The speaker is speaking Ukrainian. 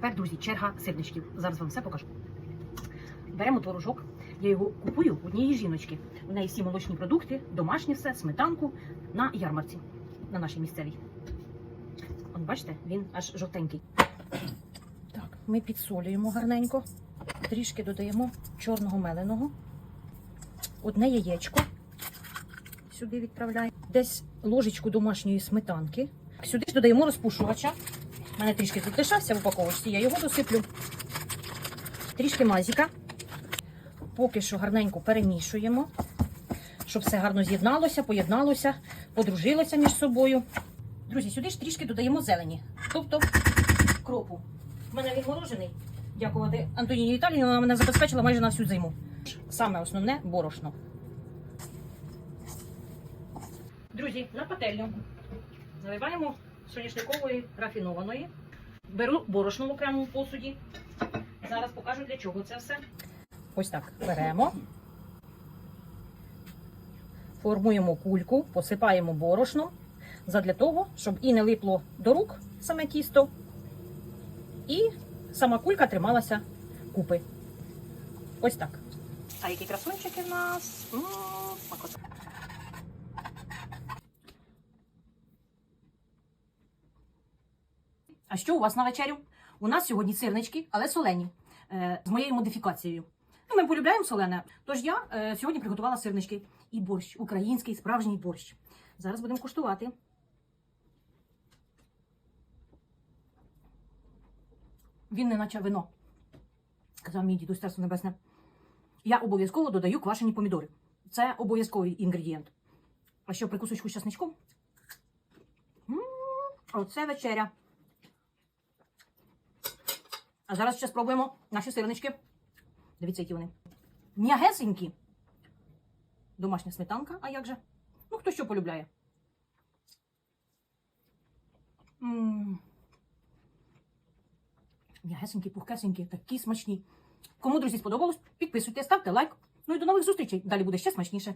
тепер, друзі, черга сирничків. Зараз вам все покажу. Беремо творожок. Я його купую у однієї жіночки. У неї всі молочні продукти, домашнє все, сметанку на ярмарці, на нашій місцевій. Он, бачите, він аж жовтенький. Так, ми підсолюємо гарненько. Трішки додаємо чорного меленого. Одне яєчко. Сюди відправляємо. Десь ложечку домашньої сметанки. Сюди ж додаємо розпушувача. Мене трішки тут лишався в упаковочці, я його досиплю. Трішки мазіка. Поки що гарненько перемішуємо, щоб все гарно з'єдналося, поєдналося, подружилося між собою. Друзі, сюди ж трішки додаємо зелені, тобто кропу. У мене він морожений. Дякувати Антоніні Віталіївні, вона мене забезпечила майже на всю зиму. Саме основне борошно. Друзі, на пательню заливаємо соняшникової рафінованої. Беру борошно в окремому посуді. Зараз покажу для чого це все. Ось так беремо, формуємо кульку, посипаємо борошном задля того, щоб і не липло до рук саме тісто, і сама кулька трималася купи. Ось так. А які красунчики в нас? М, смакота. А що у вас на вечерю? У нас сьогодні сирнички, але солені, е, з моєю модифікацією. Ну, ми полюбляємо солене. Тож я е, сьогодні приготувала сирнички і борщ, український справжній борщ. Зараз будемо куштувати. Він не наче вино. Казав мій дідусь Царство Небесне. Я обов'язково додаю квашені помідори. Це обов'язковий інгредієнт. А що прикусочку з часничком? М, Оце вечеря. А зараз ще спробуємо наші сирнички. Дивіться, які вони. М'ягесенькі. Домашня сметанка, а як же? Ну, хто що полюбляє. М'ягесенькі, пухкесенькі, такі смачні. Кому, друзі, сподобалось, підписуйтесь, ставте лайк. Ну і до нових зустрічей. Далі буде ще смачніше.